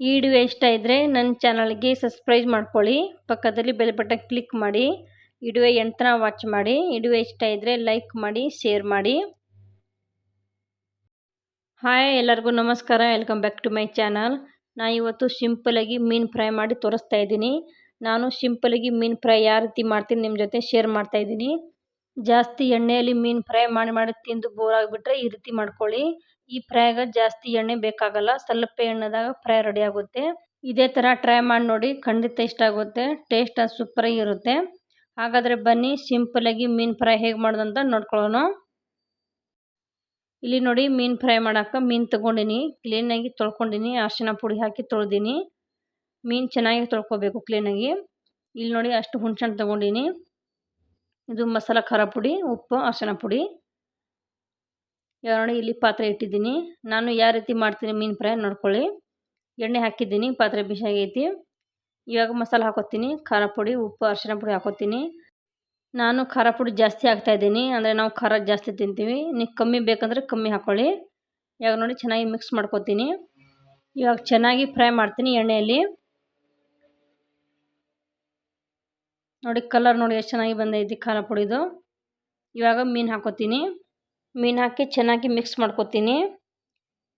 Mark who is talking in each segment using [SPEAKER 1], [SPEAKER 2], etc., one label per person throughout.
[SPEAKER 1] ಈ ವಿಡಿಯೋ ಇಷ್ಟ ಇದ್ದರೆ ನನ್ನ ಚಾನಲ್ಗೆ ಸಬ್ಸ್ಕ್ರೈಬ್ ಮಾಡ್ಕೊಳ್ಳಿ. ಪಕ್ಕದಲ್ಲಿ ಬೆಲ್ ಬಟನ್ ಕ್ಲಿಕ್ ಮಾಡಿ. ವಿಡಿಯೋ ಎಂಟನ ವಾಚ್ ಮಾಡಿ. ವಿಡಿಯೋ ಇಷ್ಟ ಇದ್ದರೆ ಲೈಕ್ ಮಾಡಿ ಶೇರ್ ಮಾಡಿ. ಹಾಯ್ ಎಲ್ಲರಿಗೂ ನಮಸ್ಕಾರ. Welcome back to my channel ನಾ ಇವತ್ತು ಸಿಂಪಲಾಗಿ ಮೀನು ಫ್ರೈ ಮಾಡಿ ತೋರಿಸ್ತಾ ಇದ್ದೀನಿ. ನಾನು ಸಿಂಪಲಾಗಿ ಮೀನು ಫ್ರೈ ಯಾವ ರೀತಿ ಮಾಡ್ತೀನಿ ನಿಮ್ಮ ಜೊತೆ ಶೇರ್ ಮಾಡ್ತಾ ಇದ್ದೀನಿ. ಜಾಸ್ತಿ ಎಣ್ಣೆಯಲ್ಲಿ ಮೀನು ಫ್ರೈ ಮಾಡಿ ಮಾಡಿ ತಿಂದು ಬೋರ್ ಆಗಿಬಿಟ್ರೆ ಈ ರೀತಿ ಮಾಡ್ಕೊಳ್ಳಿ. ಈ ಫ್ರೈಗೆ ಜಾಸ್ತಿ ಎಣ್ಣೆ ಬೇಕಾಗಲ್ಲ ಸ್ವಲ್ಪ ಎಣ್ಣೆದಾಗ ಫ್ರೈ ರೆಡಿ ಆಗುತ್ತೆ. ಇದೇ ಥರ ಟ್ರೈ ಮಾಡಿ ನೋಡಿ, ಖಂಡಿತ ಇಷ್ಟ ಆಗುತ್ತೆ ಟೇಸ್ಟ್ ಸೂಪರಾಗಿ ಇರುತ್ತೆ. ಹಾಗಾದರೆ ಬನ್ನಿ ಸಿಂಪಲಾಗಿ ಮೀನು ಫ್ರೈ ಹೇಗೆ ಮಾಡೋದಂತ ನೋಡ್ಕೊಳ್ಳೋಣ. ಇಲ್ಲಿ ನೋಡಿ ಮೀನು ಫ್ರೈ ಮಾಡೋಕೆ ಮೀನು ತೊಗೊಂಡಿನಿ ಕ್ಲೀನಾಗಿ ತೊಳ್ಕೊಂಡಿನಿ, ಅರಿಶಿನ ಪುಡಿ ಹಾಕಿ ತೊಳೆದೀನಿ. ಮೀನು ಚೆನ್ನಾಗಿ ತೊಳ್ಕೊಬೇಕು ಕ್ಲೀನಾಗಿ ಇಲ್ಲಿ ನೋಡಿ ಅಷ್ಟು ಹುಣ್ಸೆಹಣ್ಣು ತೊಗೊಂಡಿನಿ. ಇದು ಮಸಾಲ ಖಾರ ಪುಡಿ, ಉಪ್ಪು, ಅರಿಶಿನ ಪುಡಿ. ಇವಾಗ ನೋಡಿ ಇಲ್ಲಿ ಪಾತ್ರೆ ಇಟ್ಟಿದ್ದೀನಿ. ನಾನು ಯಾವ ರೀತಿ ಮಾಡ್ತೀನಿ ಮೀನು ಫ್ರೈ ನೋಡ್ಕೊಳ್ಳಿ. ಎಣ್ಣೆ ಹಾಕಿದ್ದೀನಿ, ಪಾತ್ರೆ ಬಿಸಿ ಆಗೈತಿ. ಇವಾಗ ಮಸಾಲೆ ಹಾಕೋತೀನಿ, ಖಾರ ಪುಡಿ, ಉಪ್ಪು ಅರಿಶಿನ ಪುಡಿ ಹಾಕೋತೀನಿ. ನಾನು ಖಾರ ಪುಡಿ ಜಾಸ್ತಿ ಹಾಕ್ತಾಯಿದ್ದೀನಿ ಅಂದರೆ ನಾವು ಖಾರ ಜಾಸ್ತಿ ತಿಂತೀವಿ. ನೀವು ಕಮ್ಮಿ ಬೇಕಂದರೆ ಕಮ್ಮಿ ಹಾಕ್ಕೊಳ್ಳಿ ಇವಾಗ ನೋಡಿ ಚೆನ್ನಾಗಿ ಮಿಕ್ಸ್ ಮಾಡ್ಕೋತೀನಿ. ಇವಾಗ ಚೆನ್ನಾಗಿ ಫ್ರೈ ಮಾಡ್ತೀನಿ ಎಣ್ಣೆಯಲ್ಲಿ. ನೋಡಿ ಕಲರ್ ನೋಡಿ ಎಷ್ಟು ಚೆನ್ನಾಗಿ ಬಂದೈತಿ ಖಾರ ಪುಡಿದು. ಇವಾಗ ಮೀನು ಹಾಕೋತೀನಿ. ಮೀನು ಹಾಕಿ ಚೆನ್ನಾಗಿ ಮಿಕ್ಸ್ ಮಾಡ್ಕೊತೀನಿ.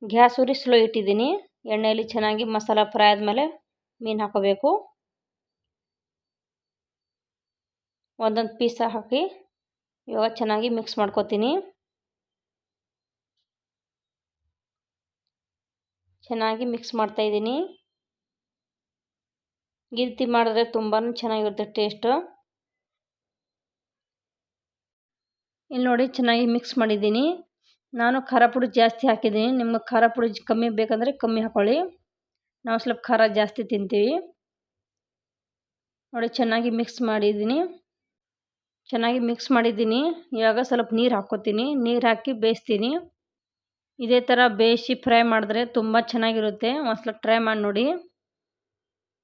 [SPEAKER 1] ಗ್ಯಾಸ್ ಉರಿ ಸ್ಲೋ ಇಟ್ಟಿದ್ದೀನಿ. ಎಣ್ಣೆಯಲ್ಲಿ ಚೆನ್ನಾಗಿ ಮಸಾಲ ಫ್ರೈ ಆದಮೇಲೆ ಮೀನು ಹಾಕೋಬೇಕು. ಒಂದೊಂದು ಪೀಸ ಹಾಕಿ ಇವಾಗ ಚೆನ್ನಾಗಿ ಮಿಕ್ಸ್ ಮಾಡ್ಕೊತೀನಿ. ಚೆನ್ನಾಗಿ ಮಿಕ್ಸ್ ಮಾಡ್ತಾಯಿದ್ದೀನಿ ಈ ಮಾಡಿದ್ರೆ ತುಂಬಾ ಚೆನ್ನಾಗಿರುತ್ತೆ ಟೇಸ್ಟು ಇಲ್ಲಿ ನೋಡಿ ಚೆನ್ನಾಗಿ ಮಿಕ್ಸ್ ಮಾಡಿದ್ದೀನಿ. ನಾನು ಖಾರ ಪುಡಿ ಜಾಸ್ತಿ ಹಾಕಿದ್ದೀನಿ. ನಿಮಗೆ ಖಾರ ಪುಡಿ ಕಮ್ಮಿ ಬೇಕಂದರೆ ಕಮ್ಮಿ ಹಾಕ್ಕೊಳ್ಳಿ ನಾವು ಸ್ವಲ್ಪ ಖಾರ ಜಾಸ್ತಿ ತಿಂತೀವಿ. ನೋಡಿ ಚೆನ್ನಾಗಿ ಮಿಕ್ಸ್ ಮಾಡಿದ್ದೀನಿ. ಚೆನ್ನಾಗಿ ಮಿಕ್ಸ್ ಮಾಡಿದ್ದೀನಿ. ಇವಾಗ ಸ್ವಲ್ಪ ನೀರು ಹಾಕ್ಕೋತೀನಿ. ನೀರು ಹಾಕಿ ಬೇಯಿಸ್ತೀನಿ. ಇದೇ ಥರ ಬೇಯಿಸಿ ಫ್ರೈ ಮಾಡಿದ್ರೆ ತುಂಬ ಚೆನ್ನಾಗಿರುತ್ತೆ. ಒಂದು ಸ್ವಲ್ಪ ಟ್ರೈ ಮಾಡಿ ನೋಡಿ.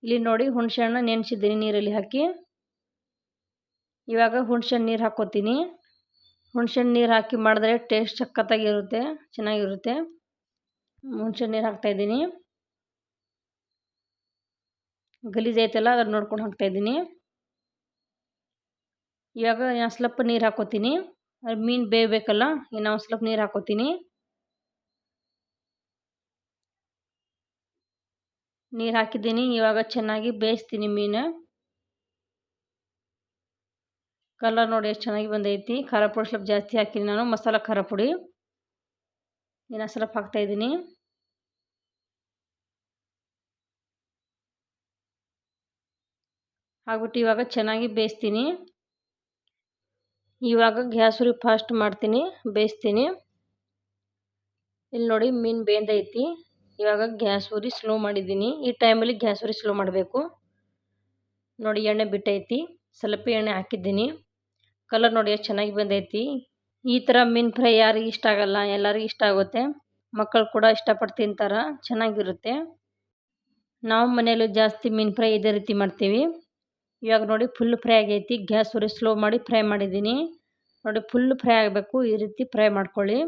[SPEAKER 1] ಇಲ್ಲಿ ನೋಡಿ ಹುಣಸೆಹಣ್ಣು ನೆನೆಸಿದ್ದೀನಿ ನೀರಲ್ಲಿ ಹಾಕಿ. ಇವಾಗ ಹುಣಸೆಹಣ್ಣು ನೀರು ಹಾಕ್ಕೋತೀನಿ. ಹುಣ್ಸೆಹಣ್ಣು ನೀರು ಹಾಕಿ ಮಾಡಿದ್ರೆ ಟೇಸ್ಟ್ ಸಖತ್ತಾಗಿರುತ್ತೆ ಚೆನ್ನಾಗಿರುತ್ತೆ. ಹುಣ್ಸೆ ನೀರು ಹಾಕ್ತಾಯಿದ್ದೀನಿ ಗಲೀಜು ಐತಲ್ಲ, ಅದನ್ನು ನೋಡ್ಕೊಂಡು ಹಾಕ್ತಾಯಿದ್ದೀನಿ ಇವಾಗ ನಾನು ಸ್ವಲ್ಪ ನೀರು ಹಾಕೋತೀನಿ. ಅದು ಮೀನು ಬೇಯಬೇಕಲ್ಲ ಇನ್ನು ಒಂದು ಸ್ವಲ್ಪ ನೀರು ಹಾಕೋತೀನಿ. ನೀರು ಹಾಕಿದ್ದೀನಿ, ಇವಾಗ ಚೆನ್ನಾಗಿ ಬೇಯಿಸ್ತೀನಿ ಮೀನು. ಕಲರ್ ನೋಡಿ ಎಷ್ಟು ಚೆನ್ನಾಗಿ ಬಂದೈತಿ. ಖಾರ ಪುಡಿ ಸ್ವಲ್ಪ ಜಾಸ್ತಿ ಹಾಕಿನಿ ನಾನು. ಮಸಾಲ ಖಾರ ಪುಡಿ. ಇನ್ನು ಸ್ವಲ್ಪ ಹಾಕ್ತಾಯಿದ್ದೀನಿ ಹಾಕ್ಬಿಟ್ಟು ಇವಾಗ ಚೆನ್ನಾಗಿ ಬೇಯಿಸ್ತೀನಿ. ಇವಾಗ ಗ್ಯಾಸ್ ಉರಿ ಫಾಸ್ಟ್ ಮಾಡ್ತೀನಿ. ಬೇಯಿಸ್ತೀನಿ. ಇಲ್ಲಿ ನೋಡಿ ಮೀನು ಬೇಂದೈತಿ ಇವಾಗ ಗ್ಯಾಸ್ ಉರಿ ಸ್ಲೋ ಮಾಡಿದ್ದೀನಿ. ಈ ಟೈಮಲ್ಲಿ ಗ್ಯಾಸ್ ಉರಿ ಸ್ಲೋ ಮಾಡಬೇಕು. ನೋಡಿ ಎಣ್ಣೆ ಬಿಟ್ಟೈತಿ. ಸ್ವಲ್ಪ ಎಣ್ಣೆ ಹಾಕಿದ್ದೀನಿ. ಕಲರ್ ನೋಡಿ ಎಷ್ಟು ಚೆನ್ನಾಗಿ ಬಂದೈತಿ. ಈ ಥರ ಮೀನು ಫ್ರೈ ಯಾರಿಗೆ ಇಷ್ಟ ಆಗಲ್ಲ, ಎಲ್ಲರಿಗೂ ಇಷ್ಟ ಆಗುತ್ತೆ. ಮಕ್ಕಳು ಕೂಡ ಇಷ್ಟಪಟ್ಟು ತಿಂತಾರೆ, ಚೆನ್ನಾಗಿರುತ್ತೆ. ನಾವು ಮನೆಯಲ್ಲೂ ಜಾಸ್ತಿ ಮೀನು ಫ್ರೈ ಇದೇ ರೀತಿ ಮಾಡ್ತೀವಿ. ಇವಾಗ ನೋಡಿ ಫುಲ್ ಫ್ರೈ ಆಗೈತಿ. ಗ್ಯಾಸ್ ಉರಿ ಸ್ಲೋ ಮಾಡಿ ಫ್ರೈ ಮಾಡಿದ್ದೀನಿ. ನೋಡಿ ಫುಲ್ ಫ್ರೈ ಆಗಬೇಕು, ಈ ರೀತಿ ಫ್ರೈ ಮಾಡ್ಕೊಳ್ಳಿ.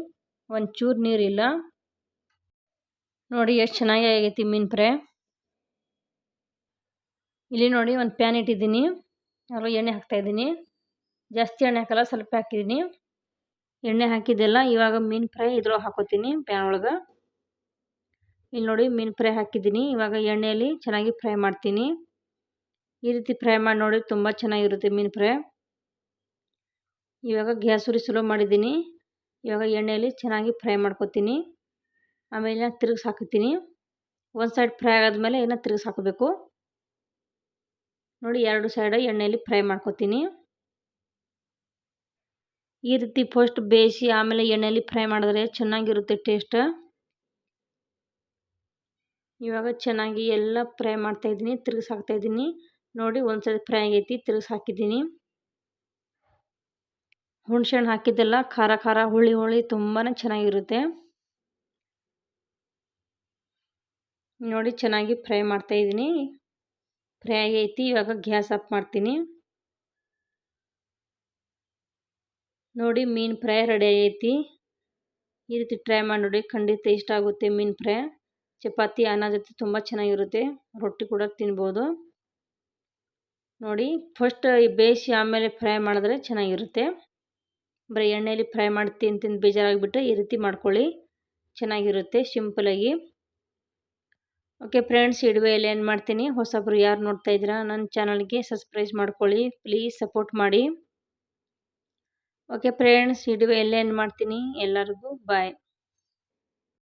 [SPEAKER 1] ಒಂಚೂರು ನೀರಿಲ್ಲ ನೋಡಿ ಎಷ್ಟು ಚೆನ್ನಾಗಿ ಆಗೈತಿ ಮೀನು ಫ್ರೈ. ಇಲ್ಲಿ ನೋಡಿ ಒಂದು ಪ್ಯಾನ್ ಇಟ್ಟಿದ್ದೀನಿ. ಅವಾಗ ಎಣ್ಣೆ ಹಾಕ್ತಾಯಿದ್ದೀನಿ ಜಾಸ್ತಿ ಎಣ್ಣೆ ಹಾಕಲ್ಲ, ಸ್ವಲ್ಪ ಹಾಕಿದ್ದೀನಿ ಎಣ್ಣೆ ಹಾಕಿದ್ದೆಲ್ಲ ಇವಾಗ ಮೀನು ಫ್ರೈ ಇದ್ರೊಳಗೆ ಹಾಕೋತೀನಿ ಪ್ಯಾನ್ ಒಳಗೆ. ಇಲ್ಲಿ ನೋಡಿ ಮೀನು ಫ್ರೈ ಹಾಕಿದ್ದೀನಿ ಇವಾಗ ಎಣ್ಣೆಯಲ್ಲಿ ಚೆನ್ನಾಗಿ ಫ್ರೈ ಮಾಡ್ತೀನಿ. ಈ ರೀತಿ ಫ್ರೈ ಮಾಡಿ ನೋಡಿ ತುಂಬ ಚೆನ್ನಾಗಿರುತ್ತೆ ಮೀನು ಫ್ರೈ. ಇವಾಗ ಗ್ಯಾಸ್ ಉರಿ ಸ್ಲೋ ಮಾಡಿದ್ದೀನಿ ಇವಾಗ ಎಣ್ಣೆಯಲ್ಲಿ ಚೆನ್ನಾಗಿ ಫ್ರೈ ಮಾಡ್ಕೊತೀನಿ. ಆಮೇಲೆ ತಿರುಗಿಸಿ ಹಾಕುತ್ತೀನಿ. ಒಂದು ಸೈಡ್ ಫ್ರೈ ಆಗಾದ್ಮೇಲೆ ಏನೋ ತಿರುಗಿಸಿ ಹಾಕಬೇಕು. ನೋಡಿ ಎರಡು ಸೈಡ್ ಎಣ್ಣೆಯಲ್ಲಿ ಫ್ರೈ ಮಾಡ್ಕೊತೀನಿ. ಈ ರೀತಿ ಫಸ್ಟ್ ಬೇಯಿಸಿ ಆಮೇಲೆ ಎಣ್ಣೆಯಲ್ಲಿ ಫ್ರೈ ಮಾಡಿದ್ರೆ ಚೆನ್ನಾಗಿರುತ್ತೆ ಟೇಸ್ಟ್ ಇವಾಗ ಚೆನ್ನಾಗಿ ಎಲ್ಲ ಫ್ರೈ ಮಾಡ್ತಾಯಿದ್ದೀನಿ ತಿರುಗಿಸಿ ಹಾಕ್ತಾಯಿದ್ದೀನಿ ನೋಡಿ ಒಂದು ಸೈಡ್ ಫ್ರೈ ಆಗೈತಿ ತಿರುಗಿಸಿ ಹಾಕಿದ್ದೀನಿ ಹುಣ್ಸೆಹಣ್ಣು ಹಾಕಿದ್ದೆಲ್ಲ ಖಾರ ಖಾರ, ಹುಳಿ ಹುಳಿ ತುಂಬಾ ಚೆನ್ನಾಗಿರುತ್ತೆ. ನೋಡಿ ಚೆನ್ನಾಗಿ ಫ್ರೈ ಮಾಡ್ತಾಯಿದ್ದೀನಿ ಫ್ರೈ ಆಗೈತಿ, ಇವಾಗ ಗ್ಯಾಸ್ ಆಫ್ ಮಾಡ್ತೀನಿ. ನೋಡಿ, ಮೀನು ಫ್ರೈ ರೆಡಿ ಆಗೈತಿ. ಈ ರೀತಿ ಟ್ರೈ ಮಾಡಿ ನೋಡಿ, ಖಂಡಿತ ಇಷ್ಟ ಆಗುತ್ತೆ ಮೀನು ಫ್ರೈ. ಚಪಾತಿ, ಅನ್ನ ಜೊತೆ ತುಂಬ ಚೆನ್ನಾಗಿರುತ್ತೆ. ರೊಟ್ಟಿ ಕೂಡ ತಿನ್ಬೋದು. ನೋಡಿ ಫಸ್ಟ್ ಬೇಯಿಸಿ ಆಮೇಲೆ ಫ್ರೈ ಮಾಡಿದ್ರೆ ಚೆನ್ನಾಗಿರುತ್ತೆ. ಬರೀ ಎಣ್ಣೆಯಲ್ಲಿ ಫ್ರೈ ಮಾಡಿ ತಿಂದು ತಿಂದು ಬೇಜಾರಾಗಿಬಿಟ್ರೆ ಈ ರೀತಿ ಮಾಡ್ಕೊಳ್ಳಿ. ಚೆನ್ನಾಗಿರುತ್ತೆ ಸಿಂಪಲಾಗಿ ಓಕೆ ಫ್ರೆಂಡ್ಸ್ ಇಡುವೆಯಲ್ಲಿ ಏನು ಮಾಡ್ತೀನಿ? ಹೊಸಬ್ರು ಯಾರು ನೋಡ್ತಾ ಇದ್ದೀರಾ? ನನ್ನ ಚಾನಲ್ಗೆ ಸಬ್ಸ್ಕ್ರೈಬ್ ಮಾಡ್ಕೊಳ್ಳಿ. ಪ್ಲೀಸ್ ಸಪೋರ್ಟ್ ಮಾಡಿ. ಓಕೆ ಫ್ರೆಂಡ್ಸ್ ಇಡುವೆ ಎಲ್ಲ ಏನು ಮಾಡ್ತೀನಿ? ಎಲ್ಲರಿಗೂ ಬಾಯ್